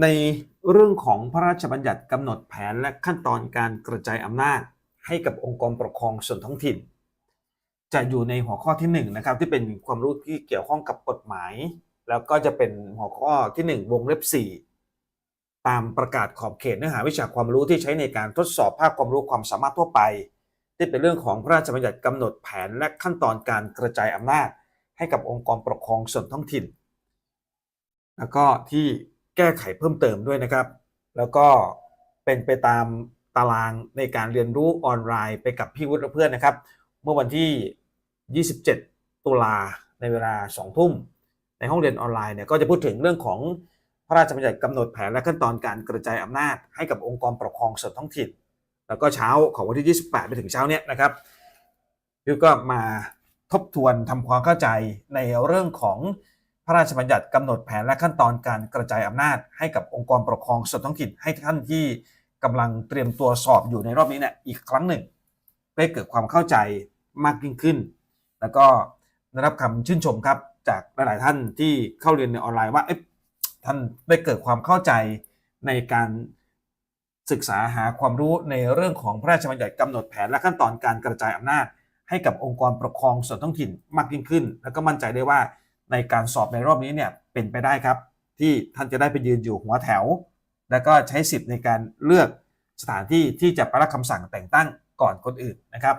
ในเรื่องของพระราชบัญญัติกำหนดแผนและขั้นตอนการกระจายอำนาจ ให้กับองค์กรปกครองส่วนท้องถิ่น จะอยู่ในหัวข้อที่1นงนะครับที่เป็นความรู้ที่เกี่ยวข้องกับกฎหมาย แล้วก็จะเป็นหัวข้อที่ 1 วงเล็บ 4 ตามประกาศขอบเขตเนื้อหาวิชาความรู้ที่ใช้ในการทดสอบภาคความรู้ความสามารถทั่วไป ที่เป็นเรื่องของพระราชบัญญัติกำหนดแผนและขั้นตอนการกระจายอำนาจ ให้กับองค์กรปกครองส่วนท้องถิ่น แล้วก็ที่ แก้ไขเพิ่มเติมด้วยนะครับ แล้วก็เป็นไปตามตารางในการเรียนรู้ออนไลน์ไปกับพี่วุฒิและเพื่อนนะครับ เมื่อวันที่ 27 ตุลาในเวลา 2 ทุ่ม ในห้องเรียนออนไลน์เนี่ยก็จะพูดถึงเรื่องของพระราชบัญญัติกำหนดแผนและขั้นตอนการกระจายอำนาจให้กับองค์กรปกครองส่วนท้องถิ่น แล้วก็เช้าของวันที่ 28 ไปถึงเช้าเนี้ยนะครับพี่ก็มาทบทวนทำความเข้าใจในเรื่องของ พระราชบัญญัติกำหนดแผนและขั้นตอนการกระจายอำนาจให้กับองค์กรปกครองส่วนท้องถิ่นให้ท่านที่กำลังเตรียมตัวสอบอยู่ในรอบนี้เนี่ยอีกครั้งหนึ่งเพื่อเกิดความเข้าใจมากยิ่งขึ้น แล้วก็ได้รับคำชื่นชมครับจากหลาย ๆ ท่านที่เข้าเรียนในออนไลน์ว่าท่านได้เกิดความเข้าใจในการศึกษาหาความรู้ในเรื่องของพระราชบัญญัติกำหนดแผนและขั้นตอนการกระจายอำนาจ ให้กับองค์กรปกครองส่วนท้องถิ่นมากยิ่งขึ้น แล้วก็มั่นใจได้ว่า ในการสอบในรอบนี้เนี่ยเป็นไปได้ครับ ที่ท่านจะได้ไปยืนอยู่หัวแถว แล้วก็ใช้สิทธิ์ในการเลือกสถานที่ที่จะประคำสั่งแต่งตั้งก่อนคนอื่นนะครับ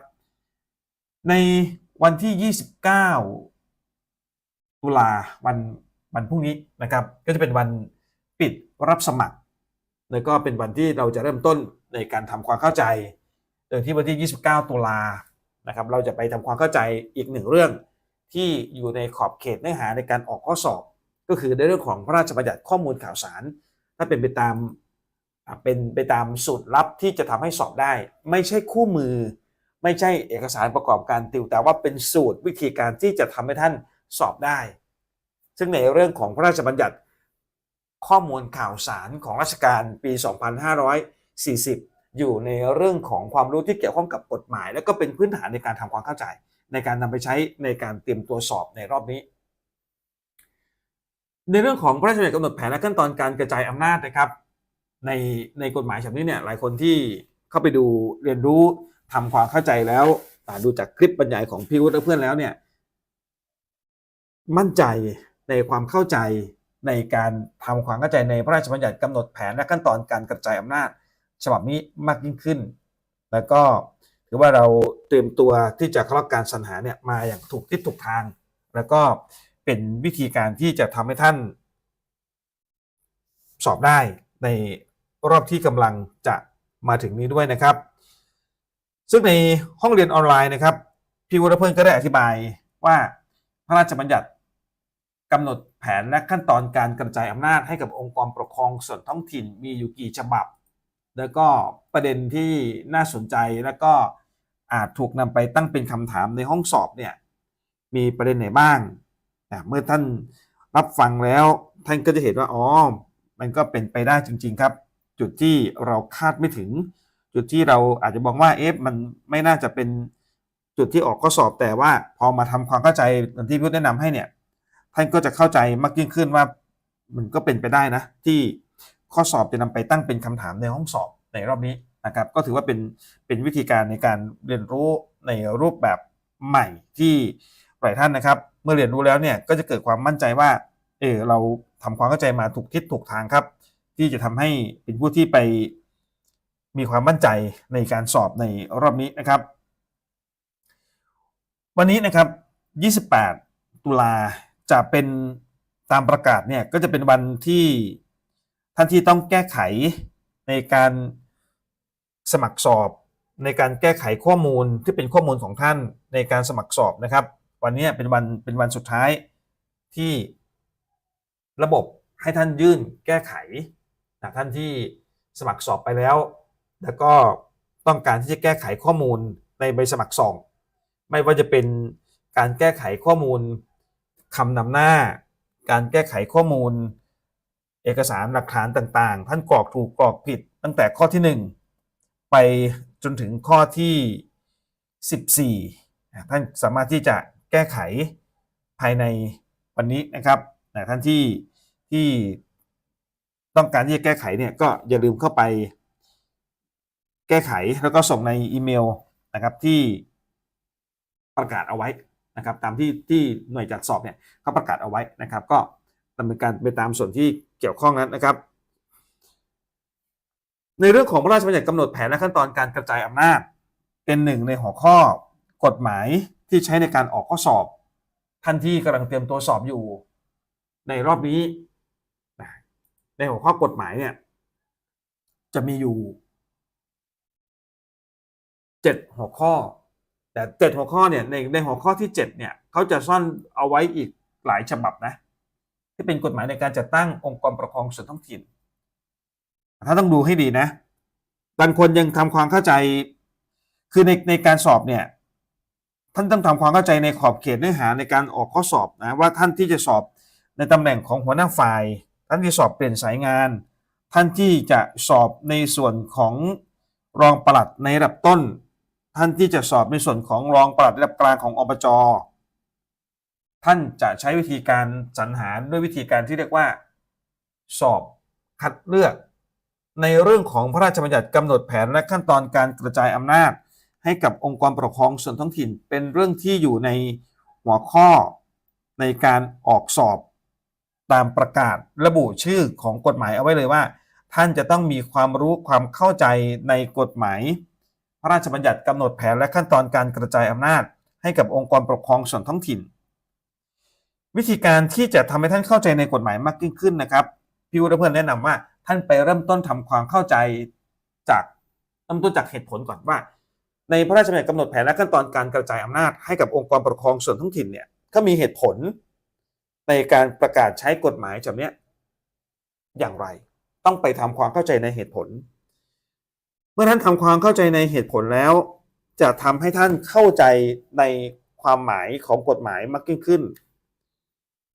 ในวันที่ 29 ตุลาวันวันพรุ่งนี้นะครับก็จะเป็นวันปิดรับสมัคร แล้วก็เป็นวันที่เราจะเริ่มต้นในการทำความเข้าใจโดยที่วันที่ 29 ตุลานะครับเราจะไปทำความเข้าใจอีกหนึ่งเรื่อง ที่อยู่ในขอบเขตเนื้อหาในการออกข้อสอบ ก็คือในเรื่องของพระราชบัญญัติข้อมูลข่าวสาร ถ้าเป็นไปตามเป็นไปตามสูตรลับที่จะทำให้สอบได้ ไม่ใช่คู่มือ ไม่ใช่เอกสารประกอบการติวแต่ว่าเป็นสูตรวิธีการที่จะทำให้ท่านสอบได้ ซึ่งในเรื่องของพระราชบัญญัติข้อมูลข่าวสารของราชการปี 2540 อยู่ในเรื่องของความรู้ที่เกี่ยวข้องกับกฎหมาย และก็เป็นพื้นฐานในการทำความเข้าใจ ในการนำไปใช้ในการเตรียมตัวสอบในรอบนี้ ในเรื่องของพระราชบัญญัติกำหนดแผนและขั้นตอนการกระจายอำนาจนะครับ ในในกฎหมายฉบับนี้เนี่ยหลายคนที่เข้าไปดูเรียนรู้ทำความเข้าใจแล้วดูจากคลิปบรรยายของพี่วุฒิและเพื่อนแล้วเนี่ยมั่นใจในความเข้าใจในการทำความเข้าใจในพระราชบัญญัติกำหนดแผนและขั้นตอนการกระจายอำนาจ ฉบับนี้มากยิ่งขึ้น แล้วก็ ถือว่าเราเตรียมตัวที่จะเข้ารับการสรรหาเนี่ยมาอย่างถูกทิศถูกทาง แล้วก็เป็นวิธีการที่จะทำให้ท่าน สอบได้ในรอบที่กำลังจะมาถึงนี้ด้วยนะครับ ซึ่งในห้องเรียนออนไลน์นะครับพี่วรเพื่อนก็ได้อธิบายว่าพระราชบัญญัติกำหนดแผนและขั้นตอนการกระจายอำนาจให้กับองค์กรปกครองส่วนท้องถิ่นมีอยู่กี่ฉบับ แล้วก็ประเด็นที่น่าสนใจแล้วก็ อาจถูกนำไปตั้งเป็นคำถามในห้องสอบเนี่ยมีประเด็นไหนบ้างอะเมื่อท่านรับฟังแล้วท่านก็จะเห็นว่าอ๋อมันก็เป็นไปได้จริง ๆครับ จุดที่เราคาดไม่ถึง จุดที่เราอาจจะมองว่าเอ๊ะมันไม่น่าจะเป็นจุดที่ออกข้อสอบแต่ว่าพอมาทำความเข้าใจอย่างที่พี่แนะนำให้เนี่ยท่านก็จะเข้าใจมากยิ่งขึ้นว่ามันก็เป็นไปได้นะ ที่ข้อสอบจะนำไปตั้งเป็นคำถามในห้องสอบในรอบนี้ นะครับก็ถือว่าเป็นเป็นวิธีการในการเรียนรู้ในรูปแบบใหม่ที่หลายท่านนะครับ เมื่อเรียนรู้แล้วเนี่ยก็จะเกิดความมั่นใจว่าเออเราทำความเข้าใจมาถูกทิศถูกทางครับ ที่จะทำให้เป็นผู้ที่ไปมีความมั่นใจในการสอบในรอบนี้นะครับ วันนี้นะครับ 28 ตุลาจะเป็นตามประกาศเนี่ยก็จะเป็นวันที่ท่านที่ต้องแก้ไขในการ สมัครสอบในการแก้ไขข้อมูลที่เป็นข้อมูลของท่านในการสมัครสอบนะครับ วันนี้เป็นวันเป็นวันสุดท้ายที่ระบบให้ท่านยื่นแก้ไขนะท่านที่สมัครสอบไปแล้ว แล้วก็ต้องการที่จะแก้ไขข้อมูลในใบสมัครสอบไม่ว่าจะเป็นการแก้ไขข้อมูลคำนำหน้า การแก้ไขข้อมูล เอกสารหลักฐานต่างๆ ท่านกรอกถูกกรอกผิดตั้งแต่ข้อที่ 1 ไปจนถึงข้อที่ 14 ท่านสามารถที่จะแก้ไขภายในวันนี้นะครับท่านที่ที่ต้องการที่จะแก้ไขเนี่ยก็อย่าลืมเข้าไป แก้ไขแล้วก็ส่งในอีเมลนะครับที่ประกาศเอาไว้นะครับ ตามที่ที่หน่วยจัดสอบเนี่ยเขาประกาศเอาไว้นะครับ ก็ดำเนินการไปตามส่วนที่เกี่ยวข้องนั้นนะครับ ในเรื่องของพระราชบัญญัติกำหนดแผนและขั้นตอนการกระจายอำนาจ เป็นหนึ่งในหัวข้อกฎหมายที่ใช้ในการออกข้อสอบ ท่านที่กำลังเตรียมตัวสอบอยู่ ในรอบนี้ ในหัวข้อกฎหมายเนี่ย จะมีอยู่เจ็ดหัวข้อ แต่เจ็ดหัวข้อเนี่ยในในหัวข้อที่เจ็ดเนี่ยเขาจะซ่อนเอาไว้อีกหลายฉบับนะ ที่เป็นกฎหมายในการจัดตั้งองค์กรปกครองส่วนท้องถิ่น ถ้าต้องดูให้ดีนะบางคนยังทำความเข้าใจ คือในในการสอบเนี่ย ท่านต้องทำความเข้าใจในขอบเขตเนื้อหาในการออกข้อสอบนะว่าท่านที่จะสอบในตำแหน่งของหัวหน้าฝ่าย ท่านที่สอบเปลี่ยนสายงาน ท่านที่จะสอบในส่วนของรองปลัดในระดับต้น ท่านที่จะสอบในส่วนของรองปลัดระดับกลางของอบจท่านจะใช้วิธีการสรรหาด้วยวิธีการที่เรียกว่า สอบคัดเลือก ในเรื่องของพระราชบัญญัติกำหนดแผนและขั้นตอนการกระจายอำนาจ ให้กับองค์กรปกครองส่วนท้องถิ่น เป็นเรื่องที่อยู่ในหัวข้อในการออกสอบตามประกาศระบุชื่อของกฎหมายเอาไว้เลยว่า ท่านจะต้องมีความรู้ความเข้าใจในกฎหมาย พระราชบัญญัติกำหนดแผนและขั้นตอนการกระจายอำนาจ ให้กับองค์กรปกครองส่วนท้องถิ่น วิธีการที่จะทำให้ท่านเข้าใจในกฎหมายมากยิ่งขึ้นนะครับพี่วุฒิเพื่อนแนะนำว่า ท่านไปเริ่มต้นทำความเข้าใจจากเริ่มต้นจากเหตุผลก่อนว่า ในพระราชบัญญัติกำหนดแผนและขั้นตอนการกระจายอำนาจให้กับองค์กรปกครองส่วนท้องถิ่นเนี่ยเขามีเหตุผลในการประกาศใช้กฎหมายฉบับนี้อย่างไร ต้องไปทำความเข้าใจในเหตุผล เมื่อท่านทำความเข้าใจในเหตุผลแล้ว จะทำให้ท่านเข้าใจในความหมายของกฎหมายมากยิ่งขึ้น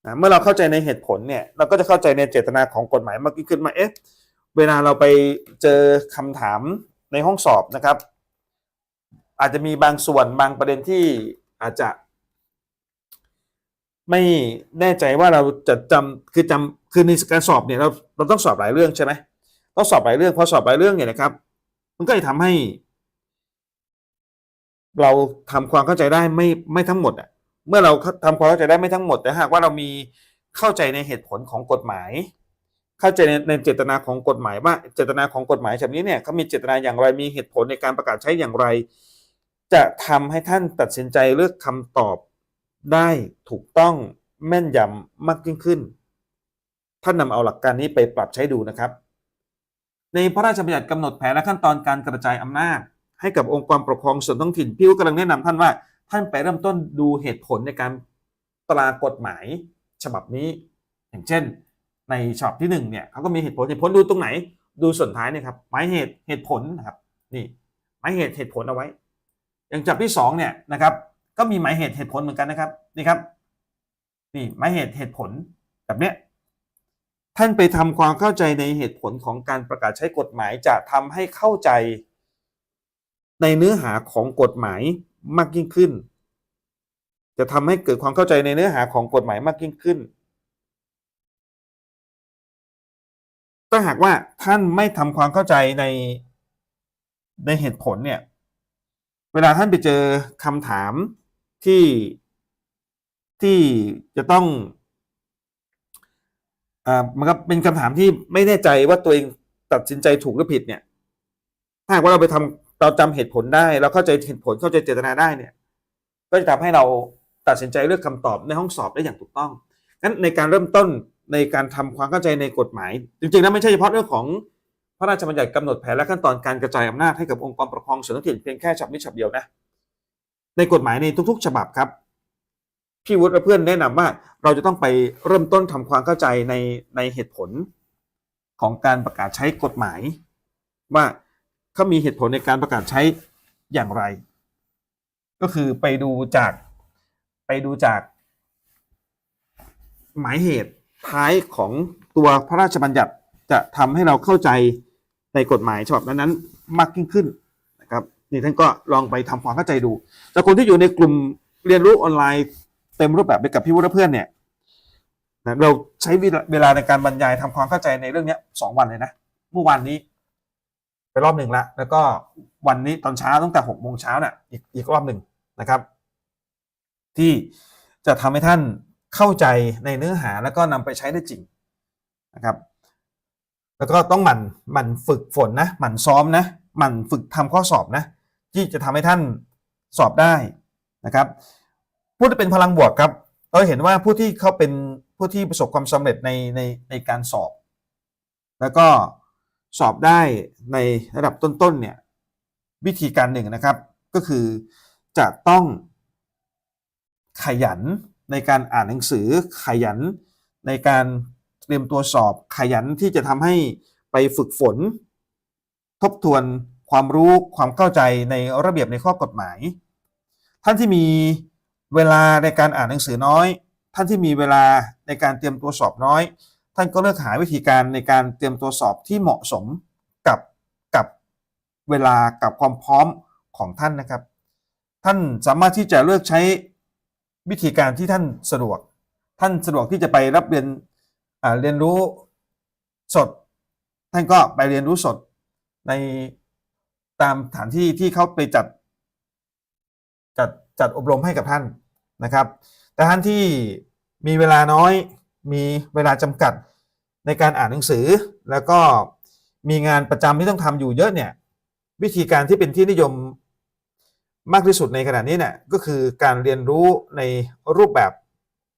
นะเมื่อเราเข้าใจในเหตุผลเนี่ยเราก็จะเข้าใจในเจตนาของกฎหมายมากยิ่งขึ้นมาเอ๊ะเวลาเราไปเจอคำถามในห้องสอบนะครับ อาจจะมีบางส่วนบางประเด็นที่อาจจะ ไม่แน่ใจว่าเราจะจำคือจำคือในการสอบเนี่ยเราเราต้องสอบหลายเรื่องใช่ไหมต้องสอบหลายเรื่องพอสอบหลายเรื่องเนี่ยนะครับ มันก็จะทำให้ เราทำความเข้าใจได้ไม่ไม่ทั้งหมดอะ เมื่อเราทำความเข้าใจได้ไม่ทั้งหมด แต่หากว่าเรามีเข้าใจในเหตุผลของกฎหมาย เข้าใจในในเจตนาของกฎหมายว่าเจตนาของกฎหมายฉบับนี้เนี่ยเขามีเจตนาอย่างไรมีเหตุผลในการประกาศใช้อย่างไร จะทำให้ท่านตัดสินใจเลือกคำตอบได้ถูกต้องแม่นยำมากยิ่งขึ้น ท่านนำเอาหลักการนี้ไปปรับใช้ดูนะครับ ในพระราชบัญญัติกำหนดแผนและขั้นตอนการกระจายอำนาจให้กับองค์กรปกครองส่วนท้องถิ่นพี่ก็กำลังแนะนำท่านว่า ท่านไปเริ่มต้นดูเหตุผลในการตรากฎหมายฉบับนี้ อย่างเช่น ในฉบับที่หนึ่งเนี่ยเขาก็มีเหตุผลเหตุผลดูตรงไหน ดูส่วนท้ายเนี่ยครับหมายเหตุเหตุผลนะครับนี่หมายเหตุเหตุผลเอาไว้ อย่างฉบับที่สองเนี่ยนะครับ ก็มีหมายเหตุเหตุผลเหมือนกันนะครับนี่ครับนี่หมายเหตุเหตุผลแบบเนี้ยท่านไปทำความเข้าใจในเหตุผลของการประกาศใช้กฎหมายจะทำให้เข้าใจในเนื้อหาของกฎหมาย มากยิ่งขึ้น จะทำให้เกิดความเข้าใจในเนื้อหาของกฎหมายมากยิ่งขึ้น ถ้าหากว่าท่านไม่ทำความเข้าใจในในเหตุผลเนี่ย เวลาท่านไปเจอคำถามที่ที่จะต้องอ่ามันก็เป็นคำถามที่ไม่แน่ใจว่าตัวเองตัดสินใจถูกหรือผิดเนี่ย ถ้าหากว่าเราไปทำ เราจำเหตุผลได้ เราเข้าใจเหตุผลเข้าใจเจตนาได้เนี่ย ก็จะทำให้เราตัดสินใจเลือกคำตอบในห้องสอบได้อย่างถูกต้องงั้นในการเริ่มต้นในการทำความเข้าใจในกฎหมาย จริงๆแล้วไม่ใช่เฉพาะเรื่องของพระราชบัญญัติกำหนดแผนและขั้นตอนการกระจายอำนาจให้กับองค์กรปกครองส่วนท้องถิ่นเพียงแค่ฉบับนี้ฉบับเดียวนะในกฎหมายในทุก ๆ ฉบับครับพี่วุฒิและเพื่อนแนะนำว่าเราจะต้องไปเริ่มต้นทำความเข้าใจในในเหตุผลของการประกาศใช้กฎหมาย ว่า เขามีเหตุผลในการประกาศใช้อย่างไร ก็คือไปดูจากไปดูจาก หมายเหตุท้ายของตัวพระราชบัญญัติจะทำให้เราเข้าใจในกฎหมายฉบับนั้นๆมากยิ่งขึ้นนะครับนี่ท่านก็ลองไปทำความเข้าใจดูแต่คนที่อยู่ในกลุ่มเรียนรู้ออนไลน์เต็มรูปแบบไปกับพี่วุฒิเพื่อนเนี่ยนะเราใช้เวลาในการบรรยายทำความเข้าใจในเรื่องนี้สองวันเลยนะเมื่อวานนี้ รอบหนึ่งละแล้วก็วันนี้ตอนเช้าตั้งแต่หกโมงเช้าเน่ะอีกอีกรอบหนึ่งนะครับ ที่จะทำให้ท่านเข้าใจในเนื้อหาแล้วก็นำไปใช้ได้จริงนะครับ แล้วก็ต้องหมั่นหมั่นฝึกฝนนะหมั่นซ้อมนะหมั่นฝึกทำข้อสอบนะ ที่จะทำให้ท่านสอบได้นะครับผู้ที่เป็นพลังบวกครับเราเห็นว่าผู้ที่เขาเป็นผู้ที่ประสบความสำเร็จในในในการสอบ แล้วก็ สอบได้ในระดับต้นๆเนี่ยวิธีการหนึ่งนะครับ ก็คือจะต้องขยันในการอ่านหนังสือขยันในการเตรียมตัวสอบขยันที่จะทำให้ไปฝึกฝน ทบทวนความรู้ความเข้าใจในระเบียบในข้อกฎหมาย ท่านที่มีเวลาในการอ่านหนังสือน้อย ท่านที่มีเวลาในการเตรียมตัวสอบน้อย ท่านก็เลือกหาวิธีการในการเตรียมตัวสอบที่เหมาะสมกับกับเวลากับความพร้อมของท่านนะครับ ท่านสามารถที่จะเลือกใช้วิธีการที่ท่านสะดวก ท่านสะดวกที่จะไปรับเรียนเรียนรู้สด ท่านก็ไปเรียนรู้สดในตามสถานที่ที่เขาไปจัดจัดจัดอบรมให้กับท่านนะครับ แต่ท่านที่มีเวลาน้อย มีเวลาจำกัดในการอ่านหนังสือ แล้วก็มีงานประจำที่ต้องทำอยู่เยอะเนี่ยวิธีการที่เป็นที่นิยมมากที่สุดในขณะนี้เนี่ยก็คือการเรียนรู้ในรูปแบบ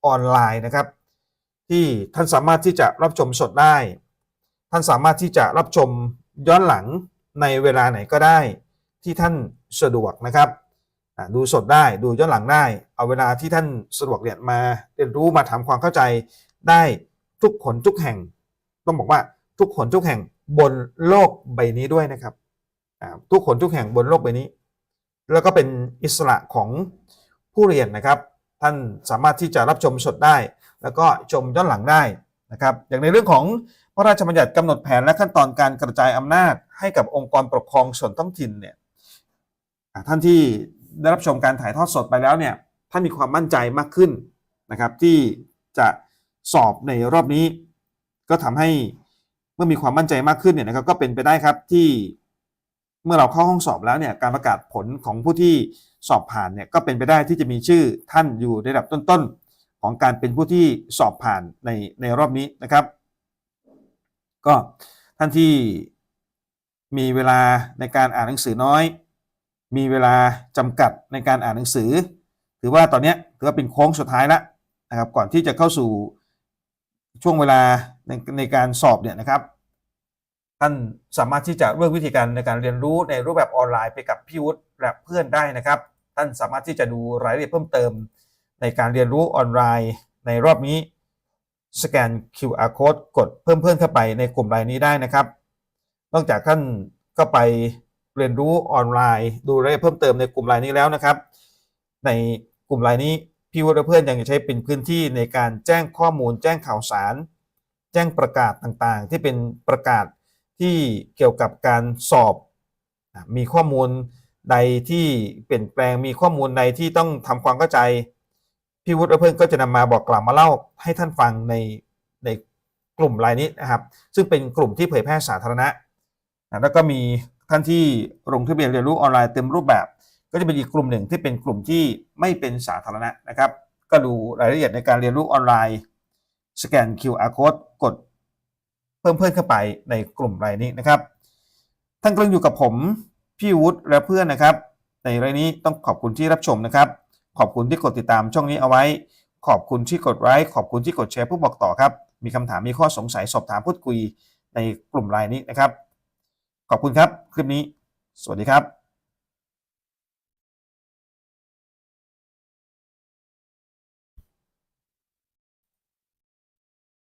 ออนไลน์นะครับ ที่ท่านสามารถที่จะรับชมสดได้ ท่านสามารถที่จะรับชมย้อนหลังในเวลาไหนก็ได้ ที่ท่านสะดวกนะครับดูสดได้ดูย้อนหลังได้ เอาเวลาที่ท่านสะดวกเนี่ยมาเรียนรู้มาทำความเข้าใจ ได้ทุกคนทุกแห่ง ต้องบอกว่าทุกคนทุกแห่งบนโลกใบนี้ด้วยนะครับทุกคนทุกแห่งบนโลกใบนี้ แล้วก็เป็นอิสระของผู้เรียนนะครับ ท่านสามารถที่จะรับชมสดได้ แล้วก็ชมย้อนหลังได้นะครับ อย่างในเรื่องของพระราชบัญญัติกำหนดแผนและขั้นตอนการกระจายอำนาจให้กับองค์กรปกครองส่วนท้องถิ่นเนี่ยท่านที่ได้รับชมการถ่ายทอดสดไปแล้วเนี่ยท่านมีความมั่นใจมากขึ้นนะครับ ที่จะ สอบในรอบนี้ ก็ทำให้เมื่อมีความมั่นใจมากขึ้นเนี่ยนะครับก็เป็นไปได้ครับที่เมื่อเราเข้าห้องสอบแล้วเนี่ยการประกาศผลของผู้ที่สอบผ่านเนี่ยก็เป็นไปได้ที่จะมีชื่อท่านอยู่ในระดับต้นๆ ของการเป็นผู้ที่สอบผ่านในในรอบนี้นะครับ ก็ท่านที่มีเวลาในการอ่านหนังสือน้อย มีเวลาจำกัดในการอ่านหนังสือ ถือว่าตอนนี้ถือว่าเป็นโค้งสุดท้ายแล้วนะครับก่อนที่จะเข้าสู่ ช่วงเวลาในในการสอบเนี่ยนะครับ ท่านสามารถที่จะเลือกวิธีการในการเรียนรู้ในรูปแบบออนไลน์ไปกับพี่วุฒิและเพื่อนได้นะครับ ท่านสามารถที่จะดูรายละเอียดเพิ่มเติม ในการเรียนรู้ออนไลน์ในรอบนี้ สแกน QR code กดเพิ่มเพื่อนเข้าไปในกลุ่มรายนี้ได้นะครับ นอกจากท่านก็ไปเรียนรู้ออนไลน์ ดูรายละเอียดเพิ่มเติมในกลุ่มรายนี้แล้วนะครับ ในกลุ่มรายนี้ พี่วุฒิและเพื่อนยังใช้เป็นพื้นที่ในการแจ้งข้อมูล แจ้งข่าวสาร แจ้งประกาศต่างๆ ที่เป็นประกาศที่เกี่ยวกับการสอบ มีข้อมูลใดที่เปลี่ยนแปลงมีข้อมูลใดที่ต้องทำความเข้าใจ พี่วุฒิและเพื่อนก็จะนำมาบอกกล่าวมาเล่าให้ท่านฟังในในกลุ่มรายนี้นะครับ ซึ่งเป็นกลุ่มที่เผยแพร่สาธารณะ แล้วก็มีท่านที่ลงทะเบียนเรียนรู้ออนไลน์เต็มรูปแบบ ก็จะเป็นอีกกลุ่มหนึ่งที่เป็นกลุ่มที่ไม่เป็นสาธารณะนะครับ ก็ดูรายละเอียดในการเรียนรู้ออนไลน์ สแกน QR code กดเพิ่มเพื่อนเข้าไปในกลุ่มรายนี้นะครับท่านกำลังอยู่กับผมพี่วุฒิและเพื่อนนะครับ ในรายนี้ต้องขอบคุณที่รับชมนะครับ ขอบคุณที่กดติดตามช่องนี้เอาไว้ ขอบคุณที่กดไลค์ขอบคุณที่กดแชร์ผู้บอกต่อครับ มีคำถามมีข้อสงสัยสอบถามพูดคุยในกลุ่มไลน์นี้นะครับ ขอบคุณครับ คลิปนี้ สวัสดีครับ